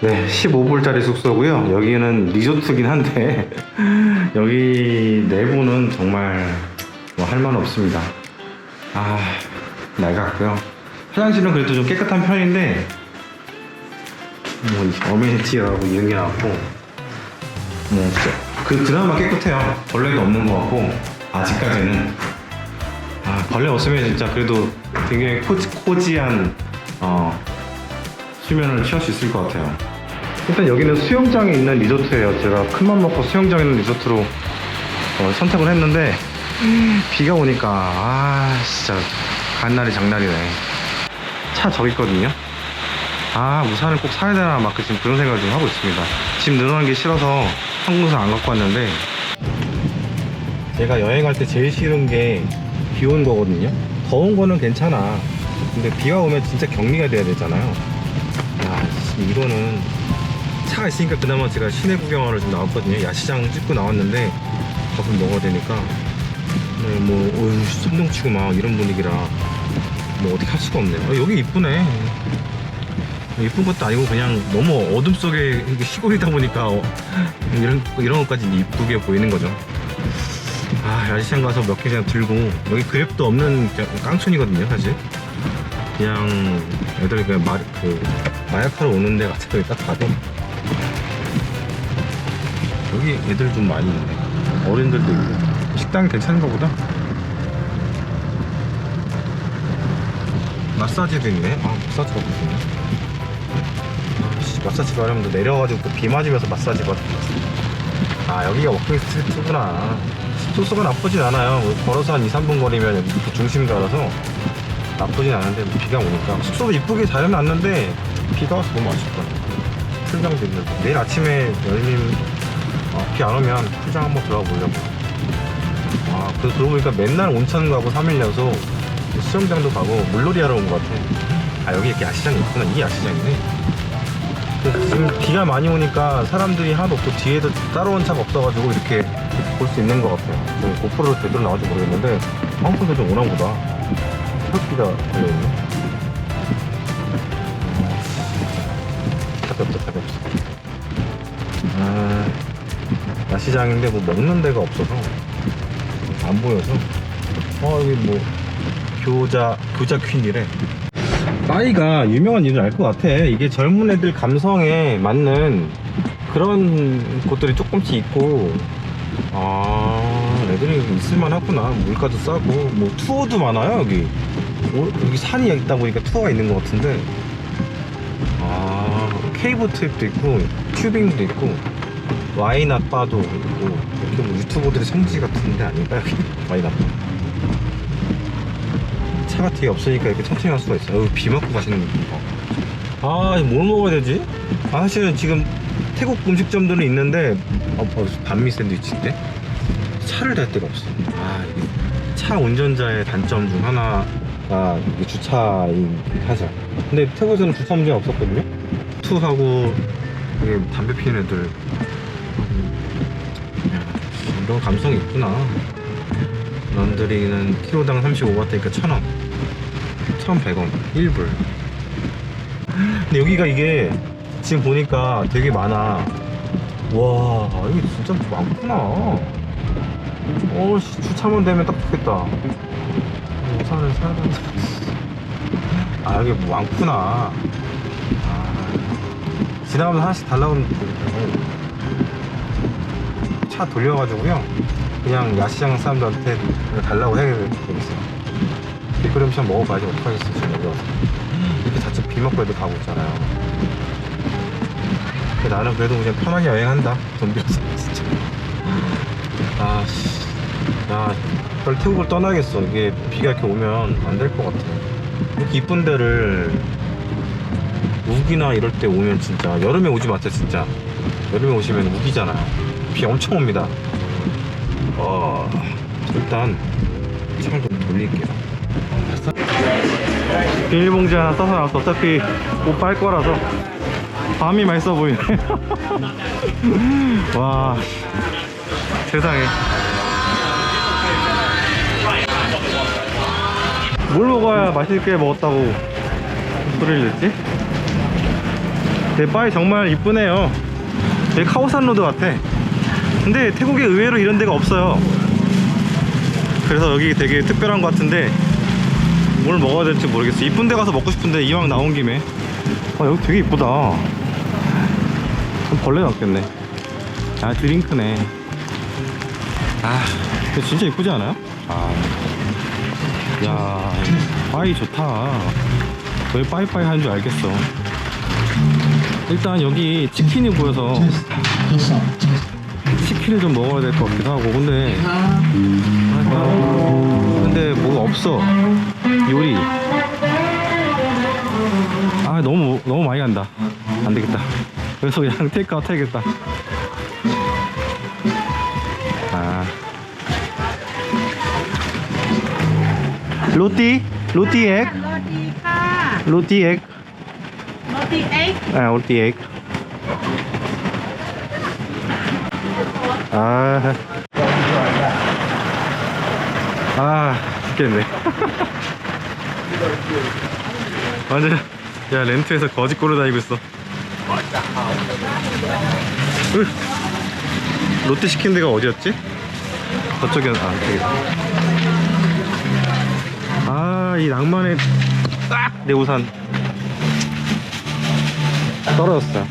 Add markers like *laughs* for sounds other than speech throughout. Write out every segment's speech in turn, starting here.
네, 15불짜리 숙소고요. 여기는 리조트긴 한데 *laughs* 여기 내부는 정말 뭐 할 말 없습니다. 아, 낡았고요. 화장실은 그래도 좀 깨끗한 편인데 뭐 어메니티라고 이런 게 나왔고 뭐 진짜 그 그나마 깨끗해요. 벌레가 없는 것 같고 아직까지는 아, 벌레 없으면 진짜 그래도 굉장히 코지, 코지한 어, 수면을 취할 수 있을 것 같아요. 일단 여기는 수영장이 있는 리조트예요. 제가 큰맘 먹고 수영장 있는 리조트로 어, 선택을 했는데 비가 오니까 아 진짜 간 날이 장날이네. 차 저기 있거든요. 아 우산을 꼭 사야 되나 막 지금 그런 생각을 좀 하고 있습니다. 짐 늘어나는 게 싫어서 항공우산 안 갖고 왔는데 제가 여행할 때 제일 싫은 게 비 오는 거거든요. 더운 거는 괜찮아. 근데 비가 오면 진짜 격리가 돼야 되잖아요. 야, 지금 이거는 차가 있으니까 그나마 제가 시내 구경하러 좀 나왔거든요. 야시장 찍고 나왔는데 밥을 먹어야 되니까 네, 뭐 어휴, 선동 치고 막 이런 분위기라 뭐 어떻게 할 수가 없네요. 아, 여기 이쁘네. 이쁜 것도 아니고 그냥 너무 어둠 속에 시골이다 보니까 어, 이런 이런 것까지 이쁘게 보이는 거죠. 아 야시장 가서 몇 개 그냥 들고 여기 그랩도 없는 깡촌이거든요 사실. 그냥 애들이 그냥 마, 그 마약하러 오는 데 같은 거딱 봐도 여기 애들 좀 많이 있네. 어른들도 있고 식당이 괜찮은가 보다. 마사지도 있네. 아 마사지가 무슨 마사지 가려면 또 내려가지고 또 비 맞으면서 마사지 받아. 아 여기가 워킹 스트리트구나. 숙소가 나쁘진 않아요. 뭐 걸어서 한 2, 3분 거리면 그 중심 가라서 나쁘진 않은데 뭐 비가 오니까 숙소도 이쁘게 잘 해놨는데 비가 와서 너무 아쉽다. 풀장도 있는데 내일 아침에 열림 어, 비안 오면 풀장 한번 들어가 보려고. 아, 그, 그러고 보니까 맨날 온천 가고 3일 여서 수영장도 가고 물놀이 하러 온 것 같아. 아, 여기 이렇게 야시장이 있구나. 이게 야시장이네. 그 지금 비가 많이 오니까 사람들이 하나도 없고 뒤에도 따라온 차가 없어가지고 이렇게 볼 수 있는 것 같아요. 그 고프로로 제대로 나올지 모르겠는데 한국에서 좀 오나 보다. 혈기가 걸려있네. 답이 없다, 답이 없어. 아, 야시장인데 뭐 먹는 데가 없어서 안 보여서. 어, 여기 뭐 교자, 교자 퀸이래. 빠이가 유명한 이유를 알것 같아. 이게 젊은 애들 감성에 맞는 그런 곳들이 조금씩 있고, 아, 애들이 있을만 하구나. 물가도 싸고, 뭐 투어도 많아요, 여기. 오, 여기 산이 있다 보니까 투어가 있는 것 같은데, 아, 케이블 트립도 있고, 튜빙도 있고, 와이낫 바도 있고, 이렇게 뭐 유튜버들의 성지 같은 데 아닌가, 여기? *laughs* 와이낫 바. 차가 뒤에 없으니까 이렇게 천천히 갈 수가 있어요. 비 맞고 가시는 거. 아, 이거 뭘 먹어야 되지? 아, 사실은 지금 태국 음식점들은 있는데, 어, 어, 반미 샌드위치인데? 차를 댈 데가 없어. 아, 차 운전자의 단점 중 하나가 주차인 하죠. 근데 태국에서는 주차 문제가 없었거든요? 투하고, 이게 담배 피는 애들. 음, 야, 이런 감성이 있구나. 런드리는 키로당 35바트니까 1000원. 1100원. 1불. 근데 여기가 이게 지금 보니까 되게 많아. 와 여기 진짜 많구나. 어씨 주차만 되면 딱 좋겠다. 우산을 사야 된다 아 여기 뭐 많구나. 아, 지나가면서 하나씩 달라고 하면 되겠다 차 돌려가지고요. 그냥 야시장 사람들한테 달라고 해야 되겠어요. 비크림션 먹어봐야지 어떡하겠어 지금 여기 와서 이렇게 자체 비 먹고 애들 가고 있잖아요. 나는 그래도 그냥 편하게 여행한다. 돈 빌어서 *laughs* 진짜. 아 씨. 야 빨리 태국을 떠나겠어. 이게 비가 이렇게 오면 안 될 것 같아. 이렇게 이쁜 데를 우기나 이럴 때 오면 진짜 여름에 오지 마세요 진짜 여름에 오시면 우기잖아요 비 엄청 옵니다 어, 일단 창을 좀 돌릴게요. 비닐봉지 하나 싸서 나왔어. 어차피 옷빨 거라서 밤이 맛있어 보이네. *laughs* 와, 세상에. 뭘 먹어야 맛있게 먹었다고 소리를 냈지? 네, 바위 정말 이쁘네요. 되게 카오산 로드 같아. 근데 태국에 의외로 이런 데가 없어요. 그래서 여기 되게 특별한 것 같은데 뭘 먹어야 될지 모르겠어. 이쁜 데 가서 먹고 싶은데 이왕 나온 김에. 아 여기 되게 이쁘다. 벌레 같겠네. 아 드링크네. 아 진짜 이쁘지 않아요? 아. 야 바위 좋다. 왜 빠이빠이 하는 줄 알겠어. 일단 여기 치킨이 보여서 치킨을 좀 먹어야 될 것 같기도 하고 근데 근데 뭐가 없어. 요리. 아 너무 너무 많이 간다. 안 되겠다. 그래서 그냥 테이크아웃 해야겠다. 아. 로띠? 로띠 액 로띠 액 48. 네, 48. 아. 아, 죽겠네. 완전, 야, 렌트에서 거지 꼬로 다니고 있어. 롯데 시킨 데가 어디였지? 저쪽이, 아, 저기. 아, 이 낭만의, 딱! 내 우산. 떨어졌어요.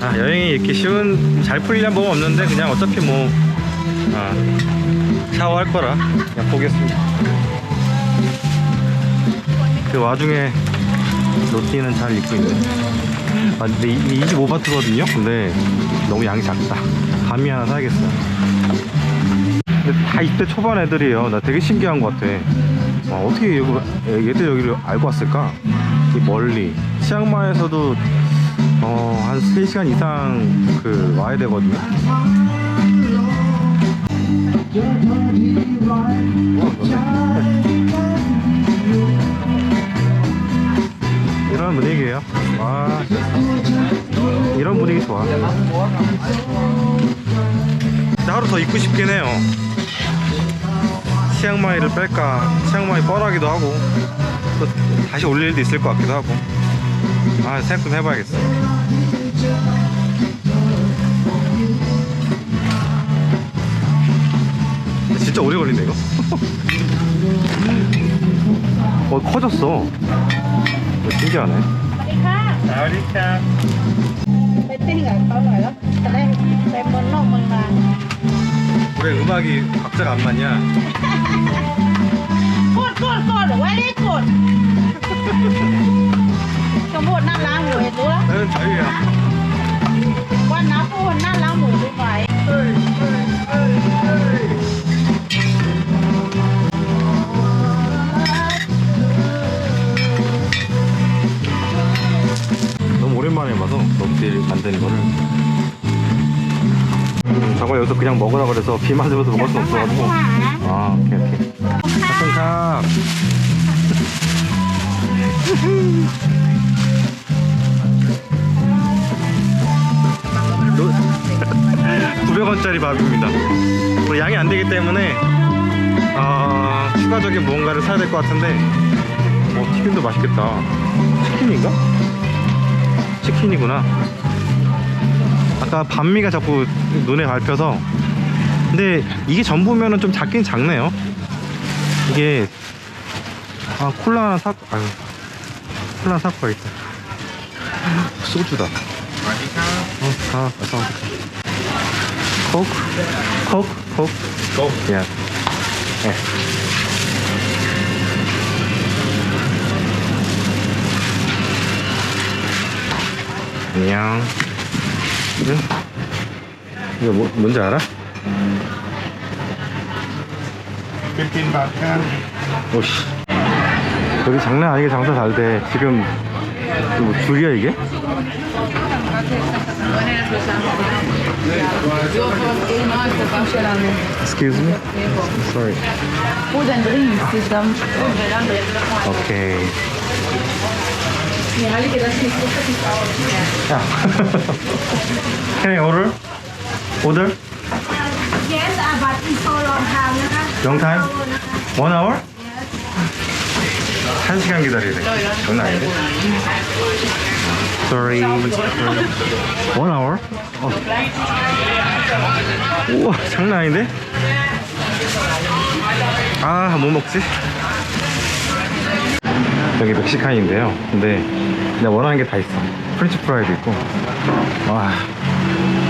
아, 여행이 이렇게 쉬운 잘 풀리란 법은 없는데 그냥 어차피 뭐 아, 샤워할 거라 그냥 보겠습니다. 그 와중에 로티는 잘 입고 있네. 아, 근데 이 25바트거든요. 근데 너무 양이 작다. 감이 하나 사야겠어요. 근데 다 20대 초반 애들이에요. 나 되게 신기한 것 같아. 와, 어떻게 얘들 여기를 알고 왔을까? 이 멀리. 치앙마이에서도 어, 한 3시간 이상 그 와야 되거든요. 이런 분위기예요. 와, 이런 분위기 좋아. 하루 더 있고 싶긴 해요. 치앙마이를 뺄까? 치앙마이 뻔하기도 하고 또 다시 올 일도 있을 것 같기도 하고. 아 셋업 해봐야겠어. 진짜 오래 걸리네 이거? *laughs* 어 커졌어. 신기하네. 사리카 왜 음악이 박자가 안 맞냐? 콜콜콜 와리 콜 một năm lá ngủ nữa ừ, thấy à quan lá phụ hồn năm lá ngủ như vậy 너무 오랜만에 봐서 넉딜 만드는 거를 음, 잠깐 여기서 그냥 먹으라 그래서 비 맞으면서 먹을 수 없어가지고. 아. 오케이 오케이. 감사합니다. *laughs* 900원짜리 밥입니다. 뭐 양이 안 되기 때문에 아, 추가적인 무언가를 사야 될 것 같은데 어, 튀김도 맛있겠다. 치킨인가? 치킨이구나. 아까 반미가 자꾸 눈에 밟혀서. 근데 이게 전부면은 좀 작긴 작네요. 이게 아 콜라 하나 사 아유 콜라 사고 가겠다. 소주다. 어, 아, 코 Coke? Coke? Coke? Coke. Yeah. yeah. 안녕. 응? 이거 뭐, 뭔지 알아? 15 baht 오씨. 여기 장난 아니게 장사 잘 돼. 지금 뭐 줄이야 이게? Excuse me? Sorry. Food and drinks, יש גם food Can I order? Order? Yes, but it's for long time. Long time? One hour? Yes. 한 시간 기다리래. 장난 아닌데? Sorry. One hour? 어. 우와, 장난 아닌데? 아, 뭐 먹지? 여기 멕시칸인데요. 근데 내가 원하는 게 다 있어. 프렌치 프라이도 있고. 와,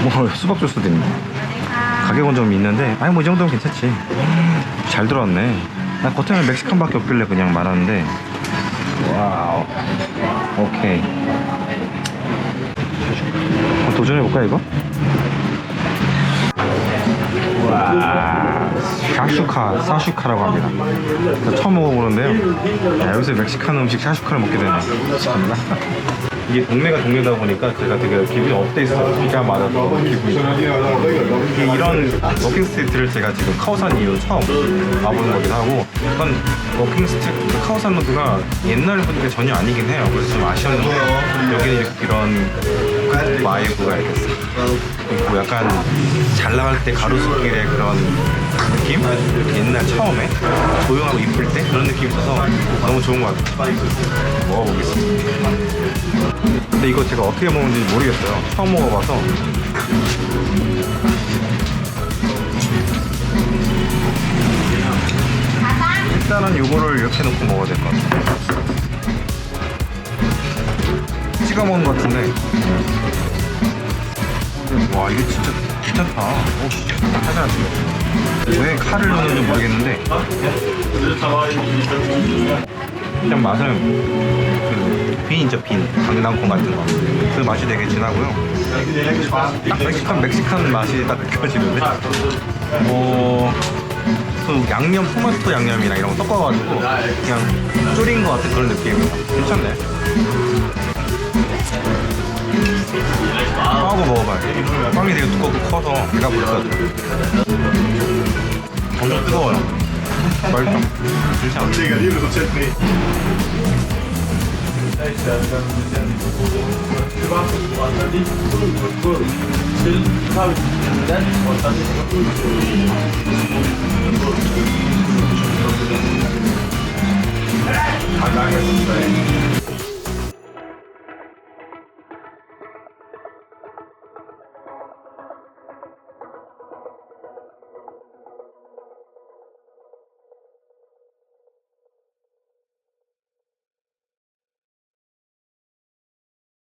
뭐 수박 주스도 있네. 가격은 좀 있는데, 아니 뭐 이 정도면 괜찮지. 잘 들어왔네. 나 겉에는 멕시칸밖에 없길래 그냥 말하는데. 와우. 오케이. 도전해볼까 이거? 와 샤슈카 사슈카라고 합니다 저 처음 먹어보는데요 야, 여기서 멕시칸 음식 샤슈카를 먹게 되네 참나 이게 동네가 동네다 보니까 제가 되게 기분이 업돼 있어요. 비가 맞아서 기분이 이게 이런 워킹 스트리트를 제가 지금 카오산 이후 처음 와보는 거기도 하고 약간 워킹 스트리트 카오산 로드가 옛날 분위기가 전혀 아니긴 해요. 그래서 좀 아쉬웠는데 여기는 이런 와이브가 이렇게 싹 있고 약간 잘 나갈 때 가로수길의 그런 느낌? 옛날 처음에 조용하고 이쁠 때? 그런 느낌이 있어서 너무 좋은 것 같아요. 먹어보겠습니다. 근데 이거 제가 어떻게 먹는지 모르겠어요. 처음 먹어봐서. 일단은 이거를 이렇게 놓고 먹어야 될 것 같아요. 찍어 먹는 것 같은데. 와 이게 진짜 괜찮다. 오씨 하잖아 지금 왜 칼을 넣는지 모르겠는데. 그냥 맛은 그 빈이죠 빈. 강낭콩 같은 거 그 맛이 되게 진하고요. 딱 멕시칸 멕시칸 맛이 딱 느껴지는데. 뭐, 그 양념 토마토 양념이랑 이런 거 섞어가지고 그냥 졸인 것 같은 그런 느낌이에요. 괜찮네 빵하고 먹어봐요 빵이 되게 두껍고 커서 배가 부르거든 엄청 뜨거워요. 맛있다. 괜찮아